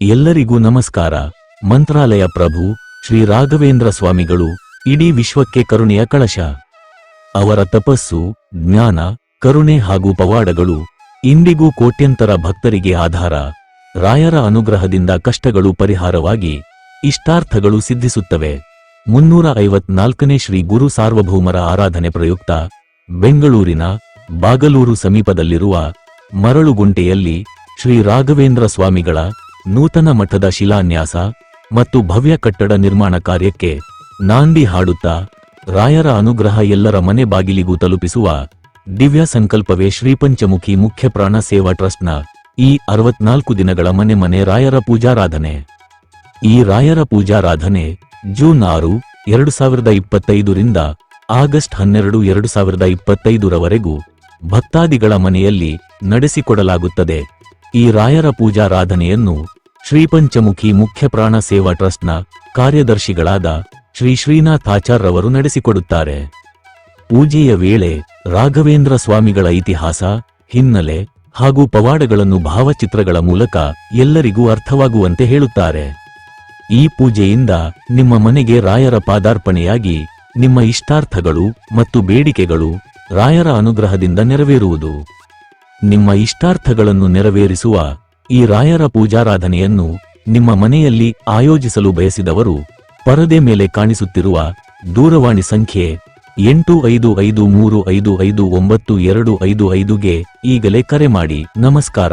ಎಲ್ಲರಿಗೂ ನಮಸ್ಕಾರ. ಮಂತ್ರಾಲಯ ಪ್ರಭು ಶ್ರೀ ರಾಘವೇಂದ್ರ ಸ್ವಾಮಿಗಳು, ಇಡೀ ವಿಶ್ವಕ್ಕೆ ಕರುಣೆಯ ಕಳಶ. ಅವರ ತಪಸ್ಸು, ಜ್ಞಾನ, ಕರುಣೆ ಹಾಗೂ ಪವಾಡಗಳು ಇಂದಿಗೂ ಕೋಟ್ಯಂತರ ಭಕ್ತರಿಗೆ ಆಧಾರ. ರಾಯರ ಅನುಗ್ರಹದಿಂದ ಕಷ್ಟಗಳು ಪರಿಹಾರವಾಗಿ ಇಷ್ಟಾರ್ಥಗಳು ಸಿದ್ಧಿಸುತ್ತವೆ. ಮುನ್ನೂರ ಐವತ್ನಾಲ್ಕನೇ ಶ್ರೀ ಗುರು ಸಾರ್ವಭೌಮರ ಆರಾಧನೆ ಪ್ರಯುಕ್ತ ಬೆಂಗಳೂರಿನ ಬಾಗಲೂರು ಸಮೀಪದಲ್ಲಿರುವ ಮರಳುಗುಂಟೆಯಲ್ಲಿ ಶ್ರೀ ರಾಘವೇಂದ್ರ ಸ್ವಾಮಿಗಳ ನೂತನ ಮಠದ ಶಿಲಾನ್ಯಾಸ ಮತ್ತು ಭವ್ಯ ಕಟ್ಟಡ ನಿರ್ಮಾಣ ಕಾರ್ಯಕ್ಕೆ ನಾಂದಿ ಹಾಡುತ್ತಾ ರಾಯರ ಅನುಗ್ರಹ ಎಲ್ಲರ ಮನೆ ಬಾಗಿಲಿಗೂ ತಲುಪಿಸುವ ದಿವ್ಯ ಸಂಕಲ್ಪವೇ ಶ್ರೀಪಂಚಮುಖಿ ಮುಖ್ಯ ಪ್ರಾಣ ಸೇವಾ ಟ್ರಸ್ಟ್ನ ಈ ಅರವತ್ನಾಲ್ಕು ದಿನಗಳ ಮನೆ ಮನೆ ರಾಯರ ಪೂಜಾರಾಧನೆ. ಈ ರಾಯರ ಪೂಜಾರಾಧನೆ ಜೂನ್ ಆರು, ಎರಡು ಸಾವಿರದ ಇಪ್ಪತ್ತೈದರಿಂದ ಆಗಸ್ಟ್ ಹನ್ನೆರಡು, ಎರಡು ಸಾವಿರದ ಇಪ್ಪತ್ತೈದರವರೆಗೂ ಭಕ್ತಾದಿಗಳ ಮನೆಯಲ್ಲಿ ನಡೆಸಿಕೊಡಲಾಗುತ್ತದೆ. ಈ ರಾಯರ ಪೂಜಾರಾಧನೆಯನ್ನು ಶ್ರೀಪಂಚಮುಖಿ ಮುಖ್ಯ ಪ್ರಾಣ ಸೇವಾ ಟ್ರಸ್ಟ್ನ ಕಾರ್ಯದರ್ಶಿಗಳಾದ ಶ್ರೀ ಶ್ರೀನಾಥ್ ಆಚಾರ್ ರವರು ನಡೆಸಿಕೊಡುತ್ತಾರೆ. ಪೂಜೆಯ ವೇಳೆ ರಾಘವೇಂದ್ರ ಸ್ವಾಮಿಗಳ ಇತಿಹಾಸ, ಹಿನ್ನೆಲೆ ಹಾಗೂ ಪವಾಡಗಳನ್ನು ಭಾವಚಿತ್ರಗಳ ಮೂಲಕ ಎಲ್ಲರಿಗೂ ಅರ್ಥವಾಗುವಂತೆ ಹೇಳುತ್ತಾರೆ. ಈ ಪೂಜೆಯಿಂದ ನಿಮ್ಮ ಮನೆಗೆ ರಾಯರ ಪಾದಾರ್ಪಣೆಯಾಗಿ ನಿಮ್ಮ ಇಷ್ಟಾರ್ಥಗಳು ಮತ್ತು ಬೇಡಿಕೆಗಳು ರಾಯರ ಅನುಗ್ರಹದಿಂದ ನೆರವೇರುವುದು. ನಿಮ್ಮ ಇಷ್ಟಾರ್ಥಗಳನ್ನು ನೆರವೇರಿಸುವ ಈ ರಾಯರ ಪೂಜಾರಾಧನೆಯನ್ನು ನಿಮ್ಮ ಮನೆಯಲ್ಲಿ ಆಯೋಜಿಸಲು ಬಯಸಿದವರು ಪರದೆ ಮೇಲೆ ಕಾಣಿಸುತ್ತಿರುವ ದೂರವಾಣಿ ಸಂಖ್ಯೆ ಎಂಟು ಐದು ಐದು ಮೂರು ಐದು ಐದು ಒಂಬತ್ತು ಎರಡು ಐದು ಐದುಗೆ ಈಗಲೇ ಕರೆ ಮಾಡಿ. ನಮಸ್ಕಾರ.